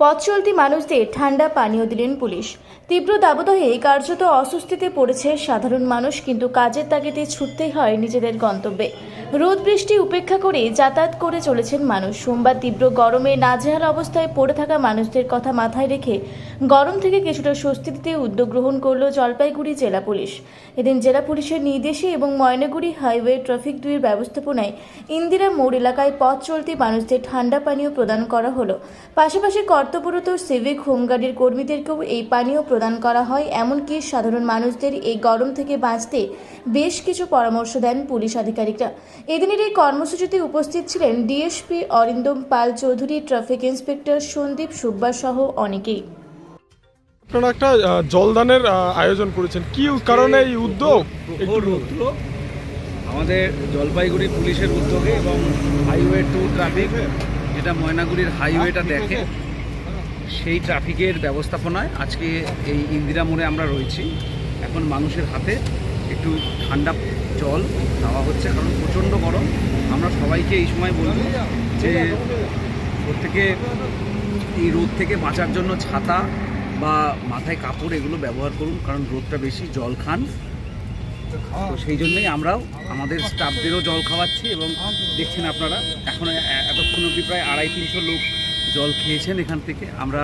পথ চলতি মানুষদের ঠান্ডা পানীয় দিলেন পুলিশ। তীব্র দাবদাহে কার্যত অস্বস্তিতে পড়েছে সাধারণ মানুষ, কিন্তু কাজের তাগিদে ছুটতেই হয় নিজেদের গন্তব্যে। রোদ বৃষ্টি উপেক্ষা করে যাতায়াত করে চলেছেন মানুষ। সোমবার তীব্র গরমে নাজেহাল অবস্থায় পড়ে থাকা মানুষদের কথা মাথায় রেখে গরম থেকে কিছুটা স্বস্তি দিতে উদ্যোগ গ্রহণ করল জলপাইগুড়ি জেলা পুলিশ। এদিন জেলা পুলিশের নির্দেশে এবং ময়নাগুড়ি হাইওয়ে ট্রাফিক দুইয়ের ব্যবস্থাপনায় ইন্দিরা মোড় এলাকায় পথ চলতি মানুষদের ঠান্ডা পানীয় প্রদান করা হলো। পাশাপাশি কর্তব্যরত সিভিক হোমগার্ডের কর্মীদেরকেও এই পানীয় প্রদান করা হয়। এমনকি সাধারণ মানুষদের এই গরম থেকে বাঁচতে বেশ কিছু পরামর্শ দেন পুলিশ আধিকারিকরা। এদিনের এই কর্মসূচিতে উপস্থিত ছিলেন DSP Arindam Pal Chowdhury traffic inspector Sandeep Subba সহ অনেকেই। আপনারা একটা জলদানের আয়োজন করেছেন। কি কারণে এই উদ্যোগ। আমাদের জলপাইগুড়ি পুলিশের উদ্যোগে এবং হাইওয়ে টু ট্রাফিক যেটা ময়নাগুড়ির হাইওয়েটা দেখে সেই ট্রাফিকের ব্যবস্থাপনায় আজকে এই ইন্দিরা মোড়ে আমরা রয়েছি। এখন মানুষের হাতে একটু ঠান্ডা জল দেওয়া হচ্ছে, কারণ প্রচণ্ড গরম। আমরা সবাইকে এই সময় বলব যে প্রত্যেকে এই রোদ থেকে বাঁচার জন্য ছাতা বা মাথায় কাপড় এগুলো ব্যবহার করুন, কারণ রোদটা বেশি, জল খান। তো সেই জন্যই আমরাও আমাদের স্টাফদেরও জল খাওয়াচ্ছি এবং দেখছেন আপনারা, এখন এতক্ষণ অবধি প্রায় আড়াই তিনশো লোক জল খেয়েছেন এখান থেকে। আমরা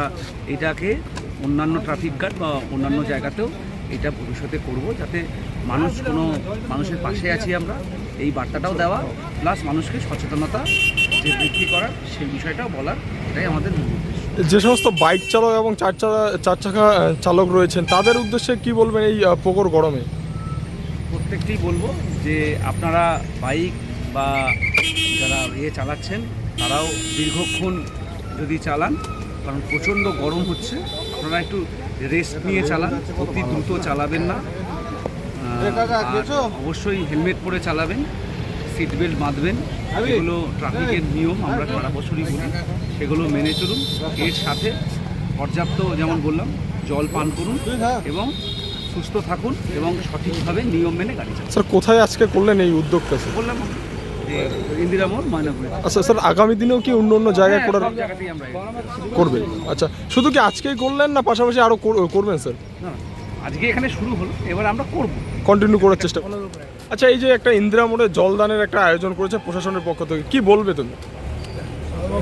এটাকে অন্যান্য ট্রাফিক গার্ড বা অন্যান্য জায়গাতেও এটা ভবিষ্যতে করব যাতে মানুষ কোনো মানুষের পাশে আছি আমরা। এই বার্তাটাও দেওয়া প্লাস মানুষকে সচেতনতা যে বৃদ্ধি করার সেই বিষয়টাও বলার এটাই আমাদের মূল উদ্দেশ্য। যে সমস্ত বাইক চালক এবং চার চাকা চার চাকা চালক রয়েছেন তাদের উদ্দেশ্যে কি বলবেন এই আহ, প্রখর গরমে? প্রত্যেককেই বলব যে আপনারা বাইক বা যারা ইয়ে চালাচ্ছেন তারাও দীর্ঘক্ষণ যদি চালান কারণ প্রচণ্ড গরম হচ্ছে আপনারা একটু রেস্ট নিয়ে চালান অতি দ্রুত চালাবেন না। অবশ্যই হেলমেট পরে চালাবেন সিট বেল্ট বাঁধবেন। এগুলো ট্রাফিকের নিয়ম আমরা সারা বছরই বলি সেগুলো মেনে চলুন। এর সাথে পর্যাপ্ত যেমন বললাম জল পান করুন এবং সুস্থ থাকুন এবং সঠিকভাবে নিয়ম মেনে গাড়ি চালান। স্যার কোথায় আজকে করলেন এই উদ্যোগটা বললাম ইন্দিরা মোড় ময়নাগুড়ি। আচ্ছা স্যার আগামী দিনেও কি অন্য অন্য জায়গায় করার জায়গাতেই আমরা এই- করবেন আচ্ছা শুধু কি আজকেই করলেন না পাশাপাশি আরও করবেন স্যার? না, আজকে এখানে শুরু হলো এবার আমরা করব। কন্টিনিউ করার চেষ্টা। আচ্ছা এই যে একটা ইন্দিরা মোড়ে জলদানের একটা আয়োজন করেছে প্রশাসনের পক্ষ থেকে কি বলবে তুমি?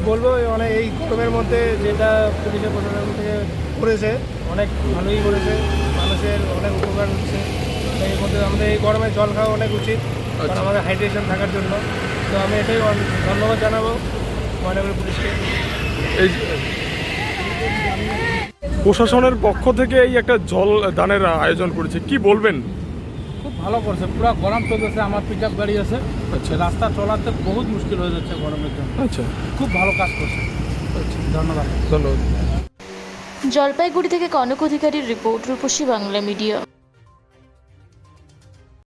বলব মানে এই গরমের মধ্যে যেটা পুলিশের প্রশাসন থেকে করেছে অনেক ভালোই করেছে মানুষের অনেক উপকার হচ্ছে। এর মধ্যে আমাদের এই গরমে জল খাওয়া অনেক উচিত। কারণ আচ্ছা। আমাদের হাইড্রেশন থাকার জন্য। তো আমি এটাই ধন্যবাদ জানাব ময়নাগুড়ি পুলিশকে। এই প্রশাসনের পক্ষ থেকে এই একটা জল দানের আয়োজন করেছে। কি বলবেন? খুব ভালো করছে। পুরো গরম চলতেছে আমার পিক আপ গাড়ি আছে। আচ্ছা। রাস্তা চলাতে বহুত মুশকিল হয়ে যাচ্ছে গরমের জন্য। আচ্ছা। খুব ভালো কাজ করছে। ধন্যবাদ। ধন্যবাদ। জলপাইগুড়ি থেকে কনক অধিকারীর রিপোর্ট রূপসী বাংলা মিডিয়া।